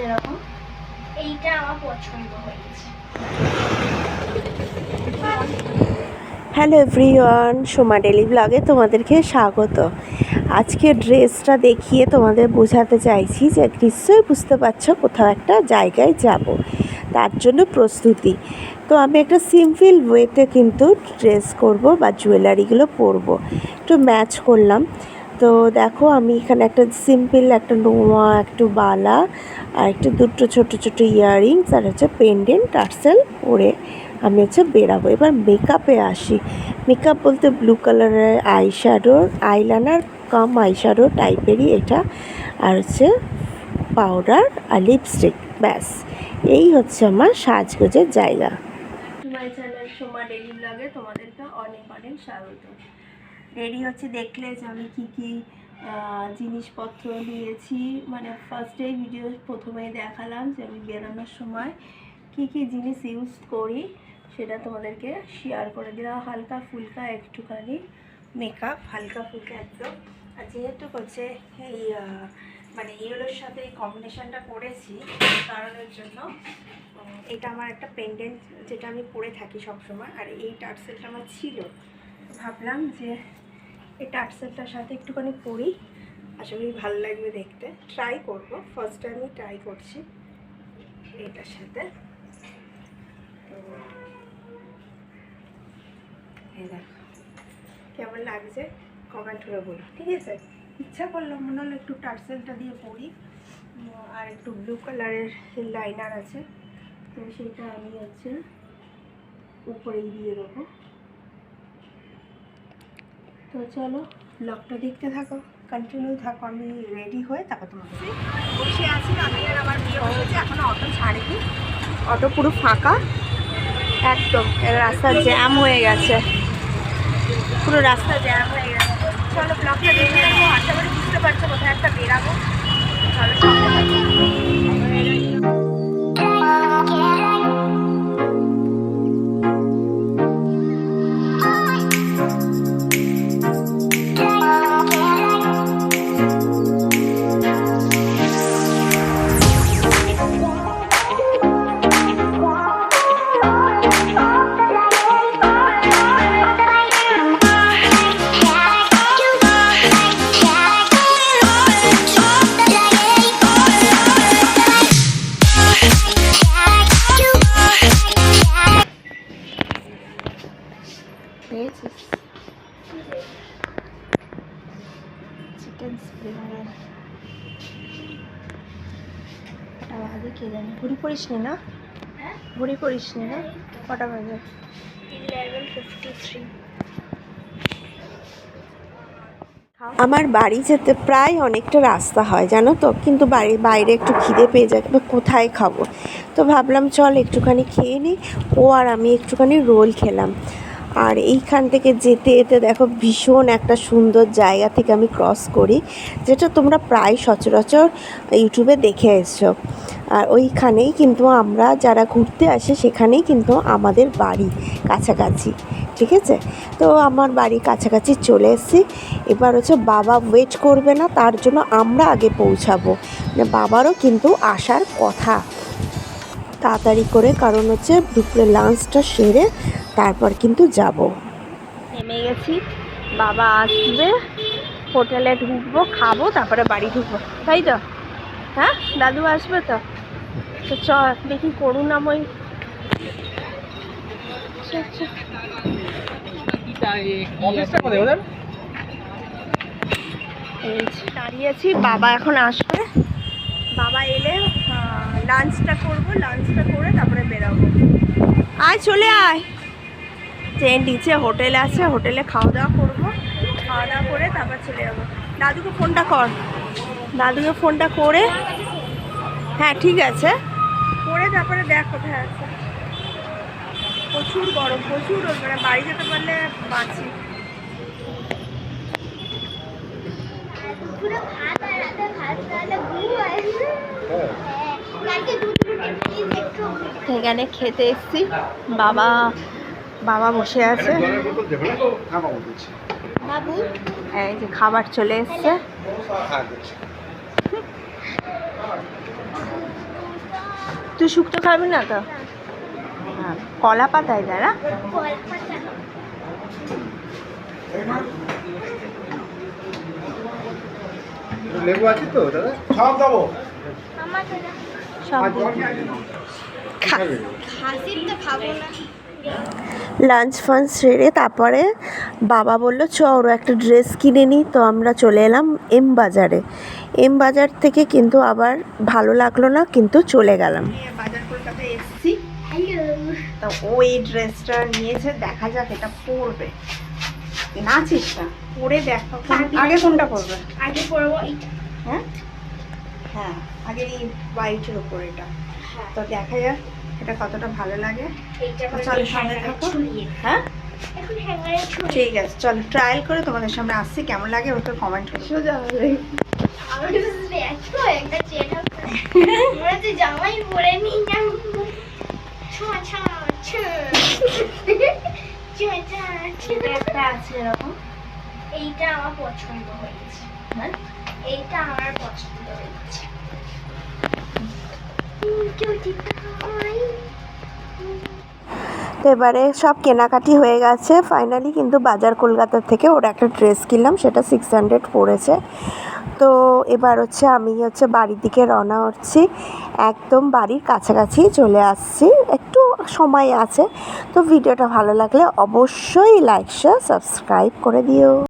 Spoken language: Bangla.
এরকম। এইটা আমার পছন্দ হয়েছে। হ্যালো এভরিওয়ান সোমা ডেলি ব্লগে তোমাদেরকে স্বাগত। আজকে ড্রেসটা দেখিয়ে তোমাদের বোঝাতে চাইছি যে নিশ্চয়ই বুঝতে পারছ কোথাও একটা জায়গায় যাব। তার জন্য প্রস্তুতি। তো আমি একটা সিম্পল ওয়েতে কিন্তু ড্রেস করব বা জুয়েলারিগুলো পরবো। একটু ম্যাচ করলাম। তো দেখো, আমি এখানে একটা সিম্পল একটা নোয়া, একটু বালা আর একটু দুটো ছোটো ছোটো ইয়াররিংস আর হচ্ছে পেন্ডেন্ট টার্সেল পরে আমি হচ্ছে বেরাবো। এবার মেকআপে আসি। মেকআপ বলতে ব্লু কালারের আই শ্যাডোর আইলাইনার কাম আই শ্যাডো টাইপেরই এটা আর হচ্ছে পাউডার আর লিপস্টিক ব্যাস। এই হচ্ছে আমার সাজগোজের জায়গা। মাই চ্যানেল ডেলি ব্লগে তোমাদেরকে অনেক অনেক স্বাগত। রেডি হচ্ছে, দেখলে যে আমি কী কী জিনিসপত্র নিয়েছি। মানে ফার্স্টেই ভিডিও প্রথমেই দেখালাম যে আমি বেরোনোর সময় কী কী জিনিস ইউজ করি, সেটা তোমাদেরকে শেয়ার করে দিলাম। হালকা ফুলকা একটুখানি মেকআপ হালকা ফুলকা একদম। আর যেহেতু হচ্ছে এই মানে ইয়েলোর সাথে এই কম্বিনেশনটা করেছি কারণের জন্য এটা আমার একটা পেন্ডেন্ট যেটা আমি পরে থাকি সবসময়। আর এই টার্সেলটা আমার ছিল। ভাবলাম যে এই টার্সেলটার সাথে একটুখানি পরি। আশা করি ভালো লাগবে দেখতে। ট্রাই করব। ফার্স্ট টাইমই ট্রাই করছি এটার সাথে। তো কেমন লাগছে? কমেন্ট করে বলো। ঠিক আছে? ইচ্ছা করল, মনে হলো একটু টার্সেলটা দিয়ে পরি। আর একটু ব্লু কালারের লাইনার আছে। তো সেটা আমি হচ্ছে উপরেই দিয়ে দেবো। তো চলো ব্লগটা দেখতে থাকো কন্টিনিউ থাকো, আমি রেডি হয়ে তারপর তোমাকে বসে আছি। আমি আর আমার বিয়ে হয়েছে এখনও অটো ছাড়িনি। অটো পুরো ফাঁকা। একদম রাস্তা জ্যাম হয়ে গেছে। পুরো রাস্তা জ্যাম হয়ে গেছে। চলো ব্লগটা দেখে নেব, আশা করি বুঝতে পারছ কোথায় একটা বেরাবো। চলো চিকেন স্প্রিং কটা বাজে কে জানি? ঘুরি পড়িস নি না? হ্যাঁ? ঘুরি পড়িস নি না? কটা বাজে আমার বাড়ি যেতে প্রায় অনেকটা রাস্তা হয় জানো তো? কিন্তু বাড়ির বাইরে একটু খিদে পেয়ে যায় কোথায় খাব? তো ভাবলাম চল একটুখানি খেয়ে নিই ও আর আমি একটুখানি রোল খেলাম। আর এইখান থেকে যেতে যেতে দেখো ভীষণ একটা সুন্দর জায়গা থেকে আমি ক্রস করি, যেটা তোমরা প্রায় সচরাচর ইউটিউবে দেখে এসছো। আর ওইখানেই কিন্তু আমরা যারা ঘুরতে আসে সেখানেই কিন্তু আমাদের বাড়ি কাছাকাছি, ঠিক আছে? তো আমার বাড়ি কাছাকাছি চলে এসেছি। এবার হচ্ছে বাবা ওয়েট করবে না, তার জন্য আমরা আগে পৌঁছাবো। মানে বাবারও কিন্তু আসার কথা। তাড়াতাড়ি করে কারণ হচ্ছে দুপুরে লাঞ্চটা সেরে তারপর কিন্তু যাব। নেমে গেছি বাবা আসবে হোটেলে ঢুকবো খাব তারপরে বাড়ি ঢুকবো। তাই তো? হ্যাঁ? দাদু আসবে তো? তো চ দেখি করুণাময়। আচ্ছা, আচ্ছা। দাঁড়িয়েছি বাবা এখন আসবে। বাবা এলে লাঞ্চটা করব লাঞ্চটা করে তারপরে বেরাবো। আয় চলে আয়। ট্রেন নিচে হোটেল আছে হোটেলে খাওয়া দাওয়া করব। খাওয়া দাওয়া করে তারপর চলে যাব। দাদুকে ফোনটা কর। দাদুকে ফোনটা করে। হ্যাঁ ঠিক আছে। করে তারপরে দেখ কোথায় আছে। প্রচুর গরম প্রচুর মানে বাড়ি যেতে পারলে বাঁচি। পুরো ভাত আর ভাত এখানে খেতে এসছি। বাবা বাবা বসে আছে। হ্যাঁ এই যে খাবার চলে এসছে। হ্যাঁ তুই শুক্তো খাবি না তো? হ্যাঁ। কলা পাতায় দাঁড়া লেবু আছে তো দাদা? সব দেবো। আমার তো তো লাঞ্চ ফাঞ্চ সেরে তারপরে বাবা বলল চ ওরও একটা ড্রেস কিনে নিই তো আমরা চলে এলাম এম বাজারে। এম বাজার থেকে কিন্তু আবার ভালো লাগল না কিন্তু চলে গেলাম। বাজার কলকাতায় এসেছি হ্যালো ও এই ড্রেসটা নিয়েছে দেখা যাক এটা পরবে। নাচিস না পরে দেখো আগে কোনটা পরবে? আগে এইটা। হ্যাঁ? হ্যাঁ আগে এই হোয়াইটের ওপর এটা। হ্যাঁ। তো দেখা যাক এটা কতটা ভালো লাগে। চলো সামনে থাকো। হ্যাঁ? ঠিক আছে চলো ট্রায়াল করে তোমাদের সামনে আসছি কেমন লাগে ওটা কমেন্ট করে সোজা জামাই পরে নি। এইটা আমার পছন্দ হয়েছে। হ্যাঁ? এইটা আমার পছন্দ হয়েছে। হয়। তো এবারে সব কেনাকাটি হয়ে গেছে। ফাইনালি কিন্তু বাজার কলকাতা থেকে ওর একটা ড্রেস কিনলাম, সেটা সিক্স হান্ড্রেড পড়েছে। তো এবার হচ্ছে আমি হচ্ছে বাড়ির দিকে রওনা হচ্ছি। একদম বাড়ির কাছাকাছি চলে আসছি। একটু সময় আছে, তো ভিডিওটা ভালো লাগলে অবশ্যই লাইক শেয়ার সাবস্ক্রাইব করে দিও।